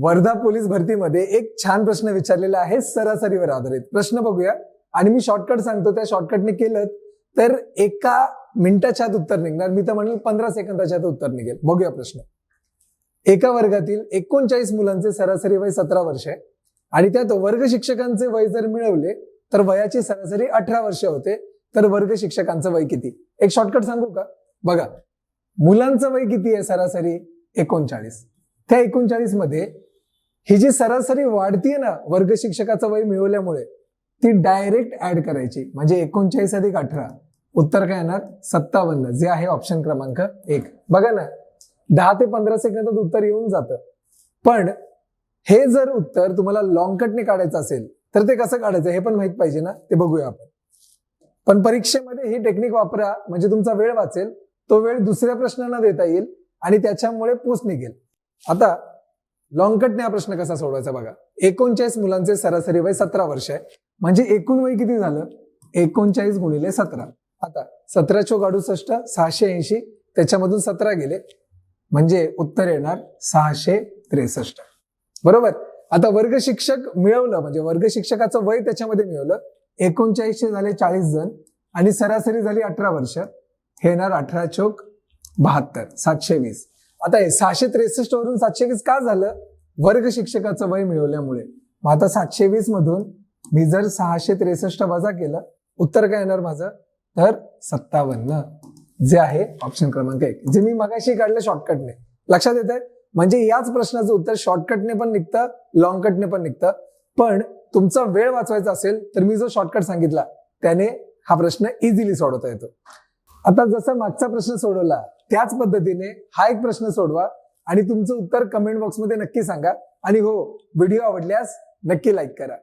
Wardha police भरतीमध्ये एक छान प्रश्न विचारलेला आहे सरासरीवर आधारित. प्रश्न बघूया. आणि मी शॉर्टकट सांगतो त्या शॉर्टकटने केलं तर एका मिनिटाच्या आत उत्तर निघणार. मी तर म्हणेल पंधरा सेकंदाच्या आत उत्तर निघेल. बघूया प्रश्न. एका वर्गातील एकोणचाळीस मुलांचे सरासरी वय सतरा वर्ष आहे. आणि त्यात वर्ग शिक्षकांचे वय जर मिळवले तर वयाची सरासरी अठरा वर्ष होते. तर वर्ग शिक्षकांचं वय किती? एक शॉर्टकट सांगू का? बघा. मुलांचं वय किती आहे सरासरी? एकोणचाळीस. त्या एकोणचाळीसमध्ये ही जी सरासरी वाढतीये ना वर्ग शिक्षकाचं वय मिळवल्यामुळे ती डायरेक्ट ऍड करायची. म्हणजे एकोणचाळीस अधिक अठरा. उत्तर काय येणार? सत्तावन्न. जे आहे ऑप्शन क्रमांक एक. बघा ना दहा ते पंधरा सेकंदात उत्तर येऊन जातं. पण हे जर उत्तर तुम्हाला लॉंग कटने काढायचं असेल तर ते कसं काढायचं? हे पण माहीत पाहिजे ना? ते बघूया आपण. पण परीक्षेमध्ये ही टेक्निक वापरा. म्हणजे तुमचा वेळ वाचेल. तो वेळ दुसऱ्या प्रश्नांना देता येईल आणि त्याच्यामुळे पोच निघेल. आता लॉंगकटने हा प्रश्न कसा सोडवायचा बघा. एकोणचाळीस मुलांचे सरासरी वय सतरा वर्ष आहे. म्हणजे एकूण वय किती झालं? एकोणचाळीस गुणिले सतरा. आता सतरा चोक अडुसष्ट सहाशे ऐंशी त्याच्यामधून सतरा गेले. म्हणजे उत्तर येणार सहाशे त्रेसष्ट. बरोबर? आता वर्ग शिक्षक मिळवलं म्हणजे वर्ग शिक्षकाचं वय त्याच्यामध्ये मिळवलं. एकोणचाळीसशे झाले चाळीस जण आणि सरासरी झाली अठरा वर्ष. हे येणार अठरा चोक बहात्तर सातशे वीस. आता हे सहाशे त्रेसष्ट वरून सातशे वीस का झालं? वर्ग शिक्षकाचं वय मिळवल्यामुळे. मग आता सातशे वीस मधून मी जर सहाशे त्रेसष्ट वजा केलं उत्तर काय येणार माझं? तर सत्तावन्न. जे आहे ऑप्शन क्रमांक एक. जे मी मगाशी काढलं शॉर्टकटने लक्षात येत आहे म्हणजे याच प्रश्नाचं उत्तर शॉर्टकटने पण निघतं लॉंग कटने पण निघतं. पण तुमचा वेळ वाचवायचा असेल तर मी जो शॉर्टकट सांगितला त्याने हा प्रश्न इझिली सोडवता येतो. आता जसा मागचा प्रश्न सोडवला त्याच पद्धतीने हा एक प्रश्न सोडवा आणि तुमचं उत्तर कमेंट बॉक्समध्ये नक्की सांगा. आणि हो व्हिडिओ आवडल्यास नक्की लाईक करा.